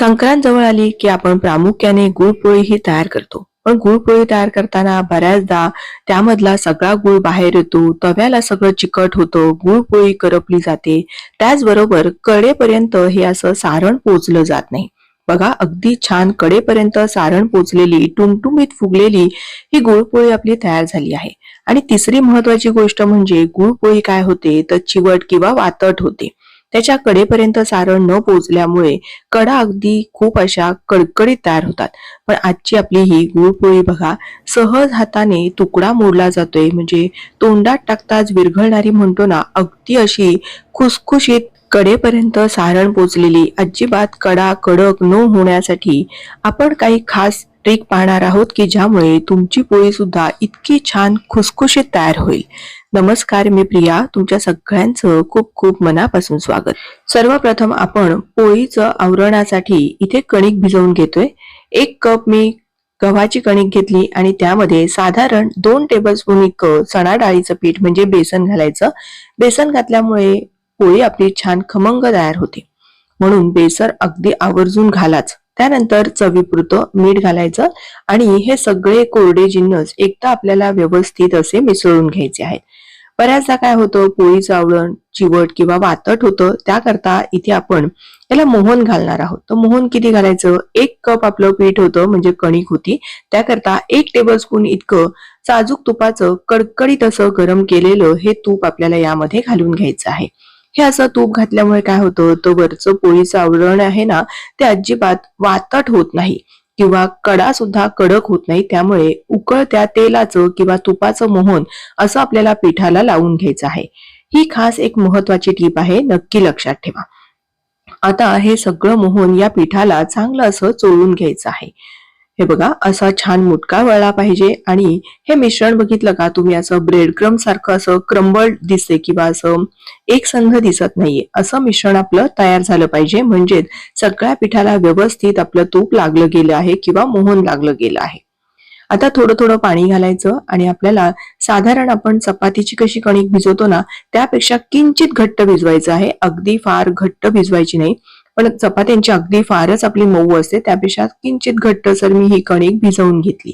संक्रांत जवळ आली की आपण प्रामुख्याने गुळपोळी ही तयार करतो. पण गुळपोळी तयार करताना बऱ्याचदा त्यामधला सगळा गुळ बाहेर येतो तव्याला सगळं चिकट होतं गुळपोळी करपली जाते. त्याचबरोबर कडेपर्यंत हे असं सारण पोचलं जात नाही. बघा अगदी छान कडेपर्यंत सारण पोचलेली टुमटुमीत फुगलेली ही गुळपोळी आपली तयार झाली आहे. आणि तिसरी महत्वाची गोष्ट म्हणजे गुळपोळी काय होते? तर चिवट किंवा वातट होते. त्याच्या कडेपर्यंत सारण न पोचल्यामुळे कडा अगदी खूप अशा कडकडीत तयार होतात. पण आजची आपली ही गुळपोळी बघा सहज हाताने तुकडा मोडला जातोय. म्हणजे तोंडात टाकताच विरघळणारी म्हणतो ना अगदी अशी खुसखुशीत कडेपर्यंत सारण पोचलेली अजिबात कडा कडक न होण्यासाठी आपण काही खास ट्रिक पाहणार आहोत की ज्यामुळे तुमची पोळी सुद्धा इतकी छान खुसखुशीत तयार होईल. नमस्कार मी प्रिया तुमच्या सगळ्यांचं खूप खूप मनापासून स्वागत. सर्वप्रथम आपण पोळीचं आवरणासाठी इथे कणिक भिजवून घेतोय. एक कप मी गव्हाची कणिक घेतली आणि त्यामध्ये साधारण दोन टेबलस्पून इतकं चणा डाळीचं पीठ म्हणजे बेसन घालायचं. बेसन घातल्यामुळे पोळी आपली छान खमंग तयार होते. म्हणून बेसर अगदी आवर्जून घालाच. त्यानंतर चवीपुरतं मीठ घालायचं आणि हे सगळे कोरडे जिन्नस एकदा आपल्याला व्यवस्थित असे मिसळून घ्यायचे आहेत. बऱ्याचदा काय होतं पोळी चावळण चिवट किंवा वातट होतं त्याकरता इथे आपण याला मोहन घालणार आहोत. तर मोहन किती घालायचं? एक कप आपलं पीठ होतं म्हणजे कणिक होती. त्याकरता एक टेबल स्पून इतकं साजूक तुपाचं कडकडीत असं गरम केलेलं हे तूप आपल्याला यामध्ये घालून घ्यायचं आहे. हे असं तूप घातल्यामुळे काय होतं? तर वरचं पोळीचं आवरण आहे ना ते अजिबात वातट होत नाही किंवा कडा सुद्धा कडक होत नाही. त्यामुळे उकळत्या तेलाचं किंवा तुपाचं मोहन असं आपल्याला पिठाला लावून घ्यायचं आहे. ही खास एक महत्वाची टीप आहे नक्की लक्षात ठेवा. आता हे सगळं मोहन या पिठाला चांगलं असं चोळून घ्यायचं आहे. हे बघा असा छान मुटका वळला पाहिजे आणि हे मिश्रण बघितलं का तुम्ही असं ब्रेड क्रम सारखं असं क्रम्बल्ड दिसते किंवा असं एक संघ दिसत नाहीये. असं मिश्रण आपलं तयार झालं पाहिजे. म्हणजेच सगळ्या पिठाला व्यवस्थित आपलं तूप लागलं गेलं आहे किंवा मोहन लागलं गेलं आहे. आता थोडं थोडं पाणी घालायचं आणि आपल्याला साधारण आपण चपातीची कशी कणिक भिजवतो ना त्यापेक्षा किंचित घट्ट भिजवायचं आहे. अगदी फार घट्ट भिजवायची नाही. पण चपात्यांची अगदी फारच आपली मऊ असते त्यापेक्षा किंचित घट्ट सर मी ही कणिक भिजवून घेतली.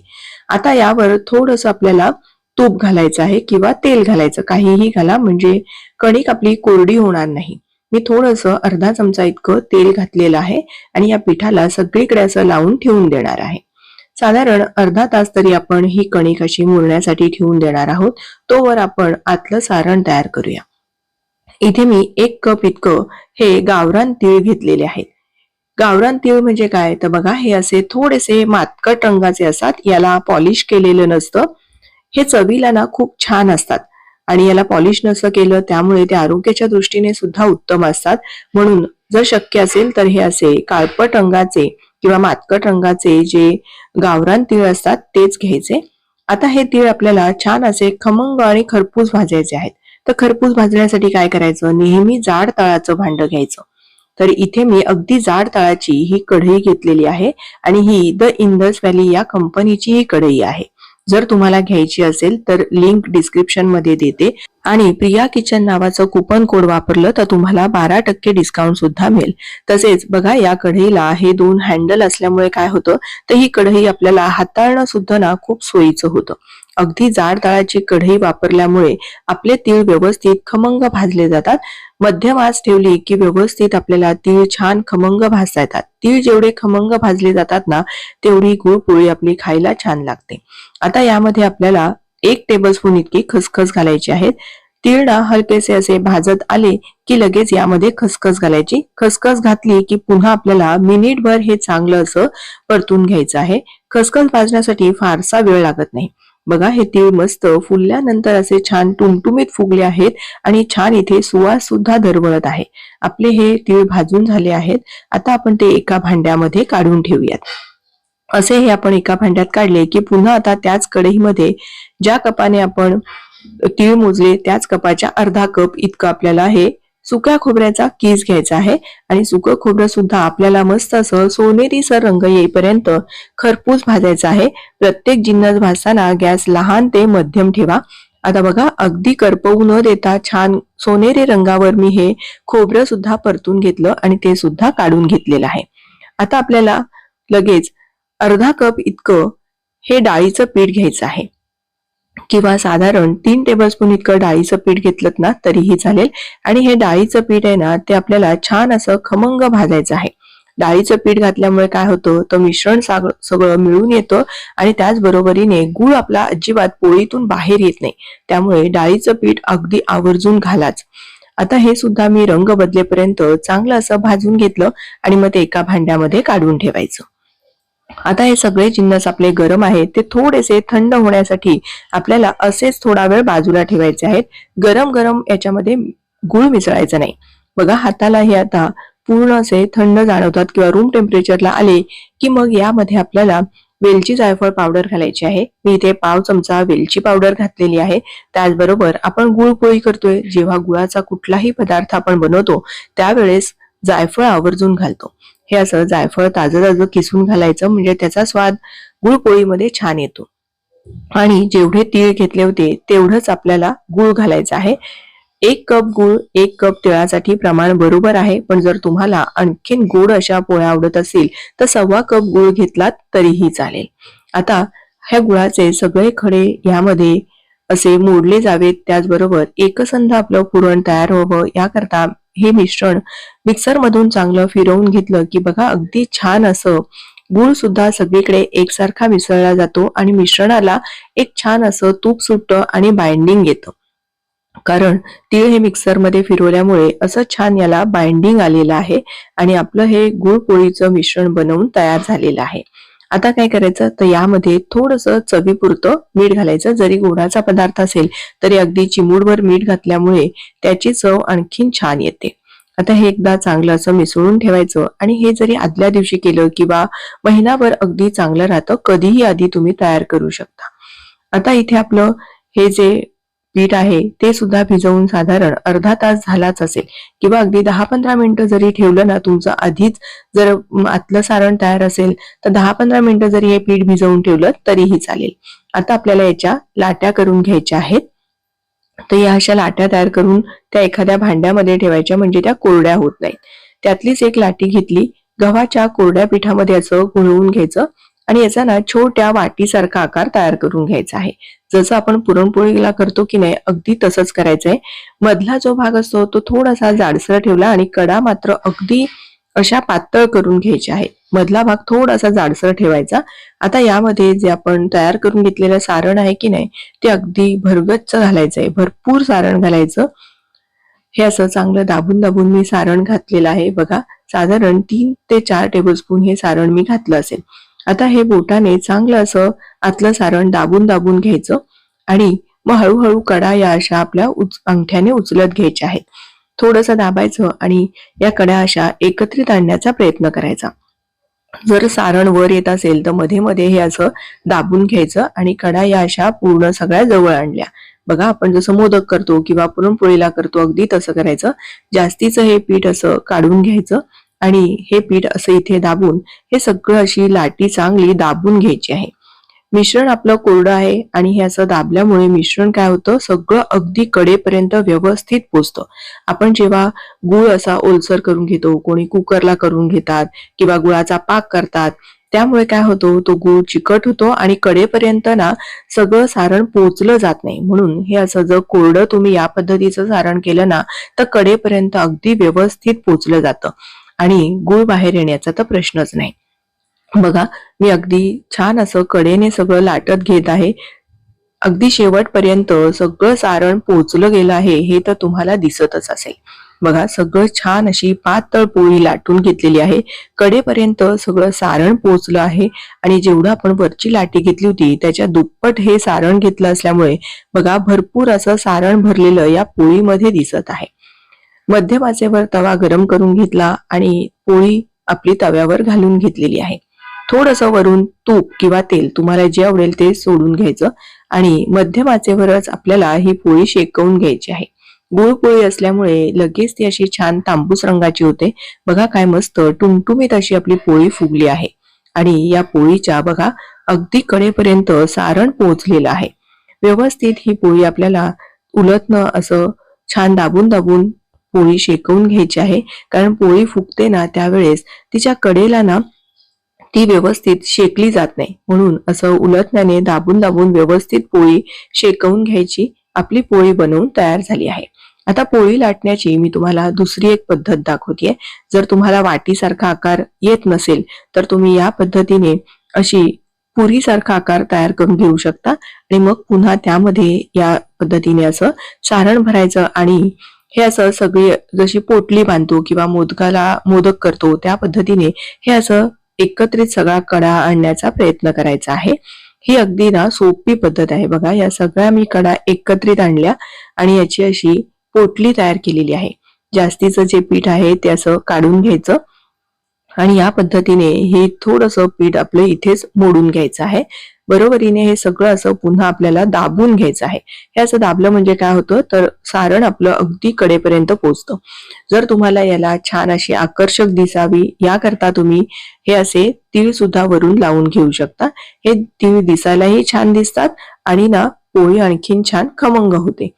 आता यावर थोडस आपल्याला तूप घालायचं आहे किंवा तेल घालायचं काहीही घाला म्हणजे कणिक आपली कोरडी होणार नाही. मी थोडस अर्धा चमचा इतकं तेल घातलेलं आहे आणि या पिठाला सगळीकडे असं लावून ठेवून देणार आहे. साधारण अर्धा तास तरी आपण ही कणिक अशी मुरण्यासाठी ठेवून देणार आहोत. तोवर आपण आतलं सारण तयार करूया. इथे मी एक कप इतकं हे गावरान तीळ घेतलेले आहेत. गावरान तीळ म्हणजे काय? तर बघा हे असे थोडेसे मातकट रंगाचे असतात. याला पॉलिश केलेलं नसतं. हे चवीला ना खूप छान असतात. आणि याला पॉलिश नसं केलं त्यामुळे ते आरोग्याच्या दृष्टीने सुद्धा उत्तम असतात. म्हणून जर शक्य असेल तर हे असे काळपट रंगाचे किंवा मातकट रंगाचे जे गावरान तीळ असतात तेच घ्यायचे. आता हे तीळ आपल्याला छान असे खमंग आणि खरपूस भाजायचे आहेत. तर खरपूस भाजण्यासाठी काय करायचं? नेहमी जाड तळाचं भांड घ्यायचं. तर इथे मी अगदी जाड तळाची ही कढई घेतलेली आहे आणि ही द इंदस व्हॅली या कंपनीची ही कढई आहे. जर तुम्हाला घ्यायची असेल तर लिंक डिस्क्रिप्शनमध्ये देते. आणि प्रिया किचन नावाचं कुपन कोड वापरलं तर तुम्हाला बारा टक्के डिस्काउंट सुद्धा मिळेल. तसेच बघा या कढईला हे दोन हँडल असल्यामुळे काय होतं? तर ही कढई आपल्याला हाताळणं सुद्धा ना खूप सोयीचं होतं. अगदी जाड तळाची कढई वापरल्यामुळे आपले तीळ व्यवस्थित खमंग भाजले जातात. मध्यम ठेवली की व्यवस्थित आपल्याला तीळ छान खमंग भाजता येतात. तीळ जेवढे खमंग भाजले जातात ना तेवढी गुळपोळी आपली खायला छान लागते. आता यामध्ये आपल्याला एक टेबलस्पून इतकी खसखस घालायची आहेत तीळ ना हलकेसे असे भाजत आले की लगेच यामध्ये खसखस घालायची. खसखस घातली की पुन्हा आपल्याला मिनिटभर हे चांगलं असं परतून घ्यायचं आहे. खसखस भाजण्यासाठी फारसा वेळ लागत नाही. बघा हे तीळ मस्त फुलल्यानंतर असे छान टुमटुमीत फुगले आहेत आणि छान इथे सुवास सुद्धा दरवळत आहे. आपले हे तीळ भाजून झाले आहेत. आता आपण ते एका भांड्यामध्ये काढून ठेवूयात. असे हे आपण एका भांड्यात काढले की पुन्हा आता त्याच कढईमध्ये ज्या कपाने आपण तीळ मोजले त्याच कपाच्या अर्धा कप इतकं आपल्याला हे सुक्या खोबऱ्याचा कीस घ्यायचा आहे. आणि सुकं खोबरं सुद्धा आपल्याला मस्त असं सोनेरी सर रंग येईपर्यंत खरपूस भाजायचं आहे. प्रत्येक जिन्नस भाजताना गॅस लहान ते मध्यम ठेवा. आता बघा अगदी करपवू न देता छान सोनेरी रंगावर मी हे खोबरं सुद्धा परतून घेतलं आणि ते सुद्धा काढून घेतलेलं आहे. आता आपल्याला लगेच अर्धा कप इतकं हे डाळीचं पीठ घ्यायचं आहे. किंवा साधारण तीन टेबलस्पून इतकं डाळीचं पीठ घेतलं ना तरीही चालेल. आणि हे डाळीचं पीठ आहे ना ते आपल्याला छान असं खमंग भाजायचं आहे. डाळीचं पीठ घातल्यामुळे काय होतं तर मिश्रण सगळं मिळून येतं आणि त्याचबरोबरीने गुळ आपला अजिबात पोळीतून बाहेर येत नाही. त्यामुळे डाळीचं पीठ अगदी आवर्जून घालाच. आता हे सुद्धा मी रंग बदलेपर्यंत चांगलं असं भाजून घेतलं आणि मग ते एका भांड्यामध्ये काढून ठेवायचं. आता हे सगळे जिन्नस आपले गरम आहेत ते थोडेसे थंड होण्यासाठी आपल्याला असेच थोडा वेळ बाजूला ठेवायचे आहेत. गरम गरम याच्यामध्ये गुळ मिसळायचा नाही. बघा हाताला हे आता पूर्ण असे थंड जाणवतात किंवा रूम टेम्परेचरला आले की मग यामध्ये आपल्याला वेलची जायफळ पावडर घालायची आहे. मी इथे पाव चमचा वेलची पावडर घातलेली आहे. त्याचबरोबर आपण गुळ पोळी करतोय. जेव्हा गुळाचा कुठलाही पदार्थ आपण बनवतो त्यावेळेस जायफळ आवर्जून घालतो. हे असं जायफळ ताजं ताजं किसून घालायचं म्हणजे त्याचा स्वाद गुळ पोळीमध्ये छान येतो. आणि जेवढे तीळ घेतले होते तेवढंच आपल्याला गुळ घालायचं आहे. एक कप गुळ एक कप तिळासाठी प्रमाण बरोबर आहे पण जर तुम्हाला आणखीन गोड अशा पोळ्या आवडत असतील तर सव्वा कप गुळ घेतलात तरीही चालेल. आता ह्या गुळाचे सगळे खडे यामध्ये असे मोडले जावेत त्याचबरोबर एकसंध आपलं पुरण तयार व्हावं याकरता हे मिश्रण मिक्सर मधून चांगलं फिरवून घेतलं की बघा अगदी छान असं. गुळ सुद्धा सगळीकडे एकसारखा मिसळला जातो आणि मिश्रणाला एक छान असं तूप सुटतं आणि बाइंडिंग येतं. कारण तीळ हे मिक्सरमध्ये फिरवल्यामुळे असं छान याला बाइंडिंग आलेलं आहे आणि आपलं हे गुळ पोळीचं मिश्रण बनवून तयार झालेलं आहे. आता काय करायचं? तर यामध्ये थोडस चवीपुरतं मीठ घालायचं. जरी गोडाचा पदार्थ असेल तरी अगदी चिमूडभर मीठ घातल्यामुळे त्याची चव आणखीन छान येते. आता हे एकदा चांगलं असं मिसळून ठेवायचं आणि हे जरी आदल्या दिवशी केलं किंवा महिनाभर अगदी चांगलं राहतं कधीही आधी तुम्ही तयार करू शकता. आता इथे आपलं हे जे पीठ आहे ते सुद्धा भिजवून साधारण अर्धा तास झालाच असेल. किंवा अगदी दहा पंधरा मिनिटं जरी ठेवलं ना तुमचं आधीच जर आतलं सारण तयार असेल तर दहा पंधरा मिनिटं जरी हे पीठ भिजवून ठेवलं तरीही चालेल. आता आपल्याला याच्या लाट्या करून घ्यायच्या आहेत. तर या अशा लाट्या तयार करून त्या एखाद्या भांड्यामध्ये ठेवायच्या म्हणजे त्या कोरड्या होत नाहीत. त्यातलीच एक लाटी घेतली. गव्हाच्या कोरड्या पिठामध्ये असं घुळवून घ्यायचं. आणि याचा ना छोट्या वाटीसारखा आकार तयार करून घ्यायचा आहे. जसं आपण पुरणपोळीला करतो की नाही अगदी तसंच करायचंय मधला जो भाग असतो तो थोडासा जाडसर ठेवला आणि कडा मात्र अगदी अशा पातळ करून घ्यायच्या आहे. मधला भाग थोडासा जाडसर ठेवायचा. आता यामध्ये जे आपण तयार करून घेतलेलं सारण आहे की नाही ते अगदी भरगच्च घालायचंय भरपूर सारण घालायचं. हे असं चांगलं दाबून दाबून मी सारण घातलेलं आहे. बघा साधारण तीन ते चार टेबलस्पून हे सारण मी घातलं असेल. आता हे बोटाने चांगलं असं आतलं सारण दाबून दाबून घ्यायचं आणि मग हळूहळू कडा या अशा आपल्या उच अंगठ्याने उचलत घ्यायच्या आहेत. थोडस दाबायचं आणि या कड्या अशा एकत्रित आणण्याचा प्रयत्न करायचा. जर सारण वर येत असेल तर मध्ये मध्ये हे असं दाबून घ्यायचं आणि कडा या अशा पूर्ण सगळ्या जवळ आणल्या. बघा आपण जसं मोदक करतो किंवा पुरणपोळीला करतो अगदी तसं करायचं. जास्तीचं हे पीठ असं काढून घ्यायचं आणि हे पीठ असं इथे दाबून हे सगळं अशी लाटी चांगली दाबून घ्यायची आहे. मिश्रण आपलं कोरडं आहे आणि हे असं दाबल्यामुळे मिश्रण काय होतं? सगळं अगदी कडेपर्यंत व्यवस्थित पोचतं. आपण जेव्हा गुळ असा ओलसर करून घेतो कोणी कुकरला करून घेतात किंवा गुळाचा पाक करतात त्यामुळे काय होतो? तो गुळ चिकट होतो आणि कडेपर्यंत ना सगळं सारण पोचलं जात नाही. म्हणून हे असं जर कोरडं तुम्ही या पद्धतीचं सारण केलं ना तर कडेपर्यंत अगदी व्यवस्थित पोचलं जातं. आणि गुळ बाहेर येण्याचा तर प्रश्नच नाही. बघा मी अगदी छान असं कडेने सगळं लाटत घेत आहे. अगदी शेवटपर्यंत सगळं सारण पोचलं गेलं आहे हे तर तुम्हाला दिसतच असेल. बघा सगळं छान अशी पातळ पोळी लाटून घेतलेली आहे. कडेपर्यंत सगळं सारण पोचलं आहे आणि जेवढं आपण वरची लाटी घेतली होती त्याच्या दुप्पट हे सारण घेतलं असल्यामुळे बघा भरपूर असं सारण भरलेलं या पोळीमध्ये दिसत आहे. मध्यमाचेवर तवा गरम करून घेतला आणि पोळी आपली तव्यावर घालून घेतलेली आहे. थोडस वरून तूप किंवा तेल तुम्हाला जे आवडेल ते सोडून घ्यायचं आणि मध्यमाचेवरच आपल्याला ही पोळी शेकवून घ्यायची आहे. गुळ पोळी असल्यामुळे लगेच ती अशी छान तांबूस रंगाची होते. बघा काय मस्त टुमटुमीत अशी आपली पोळी फुगली आहे. आणि या पोळीच्या बघा अगदी कडेपर्यंत सारण पोहोचलेलं आहे. व्यवस्थित ही पोळी आपल्याला उलटणं असं छान दाबून दाबून पोळी शेकवून घ्यायची आहे. कारण पोळी फुगते ना त्यावेळेस तिच्या कडेला ना ती व्यवस्थित शेकली जात नाही. म्हणून असं उलटण्याने दाबून दाबून व्यवस्थित पोळी शेकवून घ्यायची आपली पोळी बनवून तयार झाली आहे. आता पोळी लाटण्याची मी तुम्हाला दुसरी एक पद्धत दाखवतेय. जर तुम्हाला वाटीसारखा आकार येत नसेल तर तुम्ही या पद्धतीने अशी पुरीसारखा आकार तयार करून घेऊ शकता. आणि मग पुन्हा त्यामध्ये या पद्धतीने असं सारण भरायचं आणि हे असं सगळी जशी पोटली बांधतो किंवा मोदकाला मोदक करतो त्या पद्धतीने हे असं एकत्रित सगळा कडा आणण्याचा प्रयत्न करायचा आहे. ही अगदी ना सोपी पद्धत आहे. बघा या सगळ्या मी कडा एकत्रित आणल्या आणि याची अशी पोटली तयार केलेली आहे. जास्तीचं जे पीठ आहे ते असं काढून घ्यायचं आणि या पद्धतीने हे थोडंसं पीठ आपलं इथेच मोडून घ्यायचं आहे. बरोबरीने हे सगळं असं पुन्हा आपल्याला दाबून घ्यायचं आहे. हे असं दाबलं म्हणजे काय होतं? तर सारण आपलं अगदी कडेपर्यंत पोचतं. जर तुम्हाला याला छान अशी आकर्षक दिसावी याकरता तुम्ही हे असे तीळ सुद्धा वरून लावून घेऊ शकता. हे तीळ दिसायलाही छान दिसतात आणि ना पोळी आणखीन छान खमंग होते.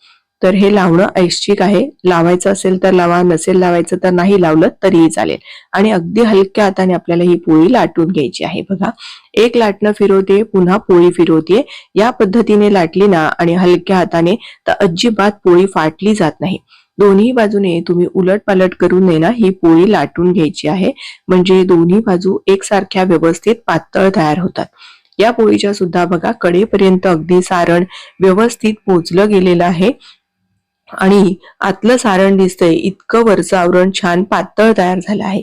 तर हे लावणं ऐच्छिक आहे. लावायचं असेल तर लावा नसेल लावायचं तर नाही लावलं तरीही चालेल. आणि अगदी हलक्या हाताने आपल्याला ही पोळी लाटून घ्यायची आहे बघा. एक लाटणं फिरवते पुन्हा पोळी फिरवते. या पद्धतीने लाटली ना आणि हलक्या हाताने तर अजिबात पोळी फाटली जात नाही. दोन्ही बाजूने तुम्ही उलट पालट करून नये ना ही पोळी लाटून घ्यायची आहे. म्हणजे दोन्ही बाजू एकसारख्या व्यवस्थित पातळ तयार होतात. या पोळीच्या सुद्धा बघा कडेपर्यंत अगदी सारण व्यवस्थित पोचलं गेलेलं आहे. आणि आतलं सारण दिसतंय इतकं वरचं आवरण छान पातळ तयार झालं आहे.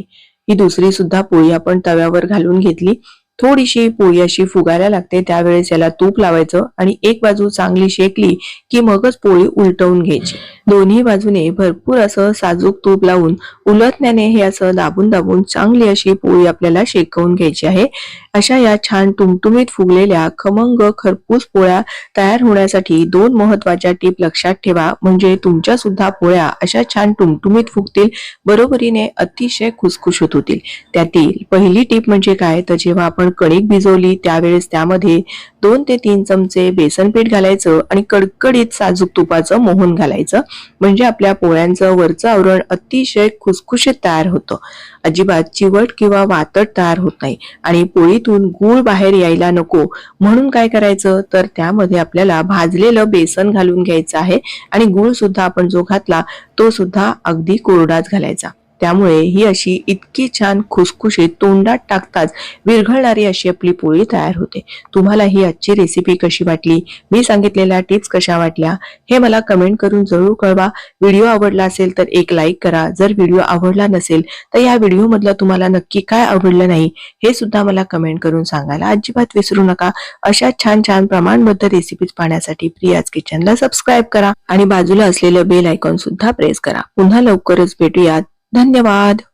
ही दुसरी सुद्धा पोळी आपण तव्यावर घालून घेतली. थोडीशी पोळी अशी फुगायला लागते. त्यावेळेस याला तूप लावायचं आणि एक बाजू चांगली शेकली की मगच पोळी उलटवून घ्यायची. दोन्ही बाजूने भरपूर असं साजूक तूप लावून उलटण्याने हे असं दाबून दाबून चांगली अशी पोळी आपल्याला शेकवून घ्यायची आहे. अशा या छान टुमटुमीत फुगलेल्या खमंग खरपूस पोळ्या तयार होण्यासाठी दोन महत्त्वाच्या टीप लक्षात ठेवा. म्हणजे तुमच्या सुद्धा पोळ्या अशा छान टुमटुमीत फुगतील बरोबरीने अतिशय खुसखुशीत होतील. त्यातील पहिली टीप म्हणजे काय? तर जेव्हा आपण कणिक भिजवली त्यावेळेस त्यामध्ये दोन ते तीन चमचे बेसन पीठ घालायचं आणि कडकडीत साजूक तुपाचं मोहन घालायचं. म्हणजे आपल्या पोळ्यांचं वरचं आवरण अतिशय खुसखुशीत तयार होतं. अजिबात चिवट किंवा वातट तयार होत नाही आणि पोळीतून गूळ बाहेर यायला नको. म्हणून काय करायचं? तर त्यामध्ये आपल्याला भाजलेलं बेसन घालून घ्यायचं आहे आणि गूळ सुद्धा आपण जो घातला तो सुद्धा अगदी कोरडाच घालायचा. त्यामुळे ही अशी इतकी छान खुसखुशीत तोंडात टाकताच विरघळणारी अशी आपली पोळी तयार होते. तुम्हाला ही आजची रेसिपी कशी वाटली? मी सांगितलेल्या टिप्स कशा वाटल्या? हे मला कमेंट करून जरूर कळवा. व्हिडिओ आवडला असेल तर एक लाईक करा. जर व्हिडिओ आवडला नसेल तर या व्हिडिओमधलं तुम्हाला नक्की काय आवडलं नाही हे सुद्धा मला कमेंट करून सांगायला अजिबात विसरू नका. अशा छान छान प्रमाणबद्ध रेसिपीज पाहण्यासाठी प्रियाज किचनला सबस्क्राईब करा आणि बाजूला असलेलं बेल आयकॉन सुद्धा प्रेस करा. पुन्हा लवकरच भेटूयात. धन्यवाद.